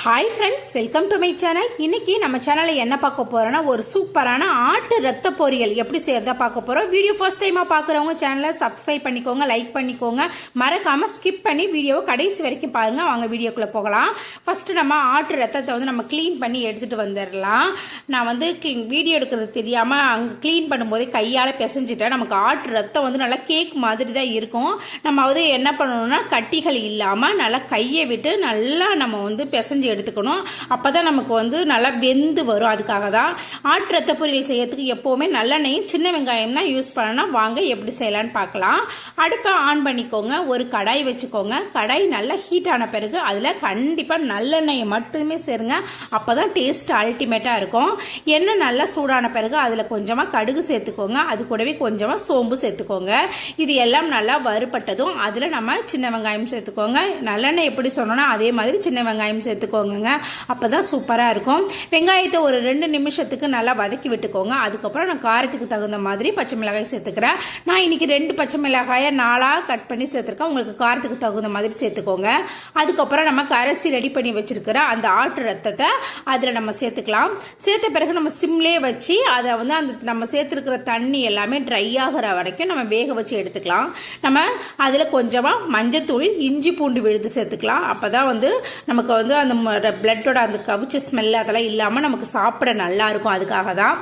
Hi friends welcome to my channel இன்னைக்கு நம்ம சேனலில் என்ன பார்க்க போகிறோன்னா ஒரு சூப்பரான ஆட்டு ரத்த பொரியல். எப்படி செய்யறதா பார்க்க போகிறோம் வீடியோ ஃபர்ஸ்ட் டைமாக பார்க்குறவங்க சேனலை சப்ஸ்கிரைப் பண்ணிக்கோங்க லைக் பண்ணிக்கோங்க. மறக்காமல் ஸ்கிப் பண்ணி வீடியோவை கடைசி வரைக்கும் பாருங்கள் அவங்க வீடியோக்குள்ளே போகலாம். ஃபஸ்ட்டு நம்ம ஆட்டு ரத்தத்தை வந்து நம்ம க்ளீன் பண்ணி எடுத்துகிட்டு வந்துடலாம். நான் வந்து வீடியோ எடுக்கிறது தெரியாமல் அங்கே க்ளீன் பண்ணும்போதே கையால் பிசைஞ்சிட்டேன் நமக்கு ஆட்டு ரத்தம் வந்து நல்லா கேக் மாதிரி தான் இருக்கும். நம்ம வந்து என்ன பண்ணணும்னா கட்டிகள் இல்லாமல் நல்லா கையை விட்டு நல்லா நம்ம வந்து பிசைஞ்சு எடுத்துக்கணும். அப்போ தான் நமக்கு வந்து நல்லா வெந்து வரும். அதுக்காக தான் ஆட்டு ரத்த பொரியல் செய்யறதுக்கு எப்போவுமே நல்லெண்ணெயும் சின்ன வெங்காயம் தான் யூஸ் பண்ணணும் வாங்க எப்படி செய்யலான்னு பார்க்கலாம். அடுப்பை ஆன் பண்ணிக்கோங்க. ஒரு கடாய் வச்சுக்கோங்க. கடாய் நல்லா ஹீட் ஆன பிறகு அதில் கண்டிப்பாக நல்லெண்ணெயை மட்டுமே சேருங்க. அப்போ தான் டேஸ்ட் அல்டிமேட்டாக இருக்கும். எண்ணெய் நல்லா சூடான பிறகு அதில் கொஞ்சமாக கடுகு சேர்த்துக்கோங்க. அது கூடவே கொஞ்சமாக சோம்பு சேர்த்துக்கோங்க. இது எல்லாம் நல்லா வறுபட்டதும் அதில் நம்ம சின்ன வெங்காயம் சேர்த்துக்கோங்க. நல்லெண்ணெய் எப்படி சொன்னோன்னா அதே மாதிரி சின்ன வெங்காயம் சேர்த்துக்கோங்க. அப்போ தான் சூப்பராக இருக்கும். வெங்காயத்தை ஒரு ரெண்டு நிமிஷத்துக்கு நல்லா வதக்கி விட்டுக்கோங்க. அதுக்கப்புறம் நான் காரத்துக்கு தகுந்த மாதிரி பச்சை மிளகாய் சேர்த்துக்கிறேன். நான் இன்னைக்கு ரெண்டு பச்சை மிளகாயை நாளாக கட் பண்ணி சேர்த்துருக்கேன். உங்களுக்கு காரத்துக்கு தகுந்த மாதிரி சேர்த்துக்கோங்க. அதுக்கப்புறம் நம்ம கரைசி ரெடி பண்ணி வச்சுருக்கிற அந்த ஆட்டு ரத்தத்தை அதில் நம்ம சேர்த்துக்கலாம். சேர்த்த பிறகு நம்ம சிம்லே வச்சு அதை வந்து அந்த நம்ம சேர்த்துருக்கிற தண்ணி எல்லாமே ட்ரை ஆகிற வரைக்கும் நம்ம வேக வச்சு எடுத்துக்கலாம். நம்ம அதில் கொஞ்சமாக மஞ்சத்தூள் இஞ்சி பூண்டு விழுது சேர்த்துக்கலாம். அப்போ தான் வந்து நமக்கு வந்து அந்த பிளட்டோட அந்த கவிச்ச ஸ்மெல் அதெல்லாம் இல்லாமல் நமக்கு சாப்பிட நல்லா இருக்கும். அதுக்காக தான்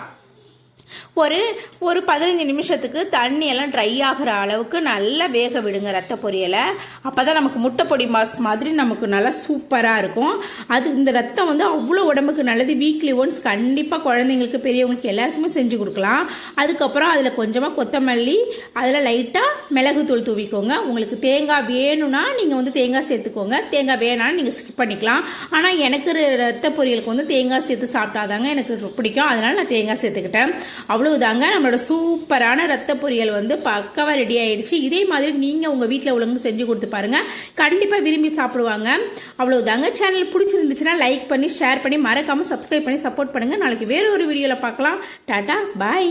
ஒரு ஒரு பதினஞ்சு நிமிஷத்துக்கு தண்ணி எல்லாம் ட்ரை ஆகிற அளவுக்கு நல்லா வேக விடுங்க ரத்த பொரியலை. அப்போ தான் நமக்கு முட்டை பொடி மாஸ் மாதிரி நமக்கு நல்லா சூப்பராக இருக்கும். அது இந்த ரத்தம் வந்து அவ்வளோ உடம்புக்கு நல்லது. வீக்லி ஒன்ஸ் கண்டிப்பாக குழந்தைங்களுக்கு பெரியவங்களுக்கு எல்லாருக்குமே செஞ்சு கொடுக்கலாம். அதுக்கப்புறம் அதில் கொஞ்சமாக கொத்தமல்லி அதில் லைட்டாக மிளகுத்தூள் தூவிக்கோங்க. உங்களுக்கு தேங்காய் வேணும்னா நீங்கள் வந்து தேங்காய் சேர்த்துக்கோங்க. தேங்காய் வேணாலும் நீங்கள் ஸ்கிப் பண்ணிக்கலாம். ஆனால் எனக்கு ரத்த பொரியலுக்கு வந்து தேங்காய் சேர்த்து சாப்பிட்டாதாங்க எனக்கு பிடிக்கும். அதனால் நான் தேங்காய் சேர்த்துக்கிட்டேன். அவ்வளவுதாங்க. நம்மளோட சூப்பரான ரத்த பொரியல் வந்து பக்கவா ரெடி ஆயிடுச்சு. இதே மாதிரி நீங்க உங்க வீட்டில் உள்ளவங்க செஞ்சு கொடுத்து பாருங்க. கண்டிப்பா விரும்பி சாப்பிடுவாங்க. அவ்வளவுதாங்க. சேனல் பிடிச்சிருந்துச்சுன்னா லைக் பண்ணி ஷேர் பண்ணி மறக்காம சப்ஸ்கிரைப் பண்ணி சப்போர்ட் பண்ணுங்க. நாளைக்கு வேற ஒரு வீடியோல பார்க்கலாம். டாடா பாய்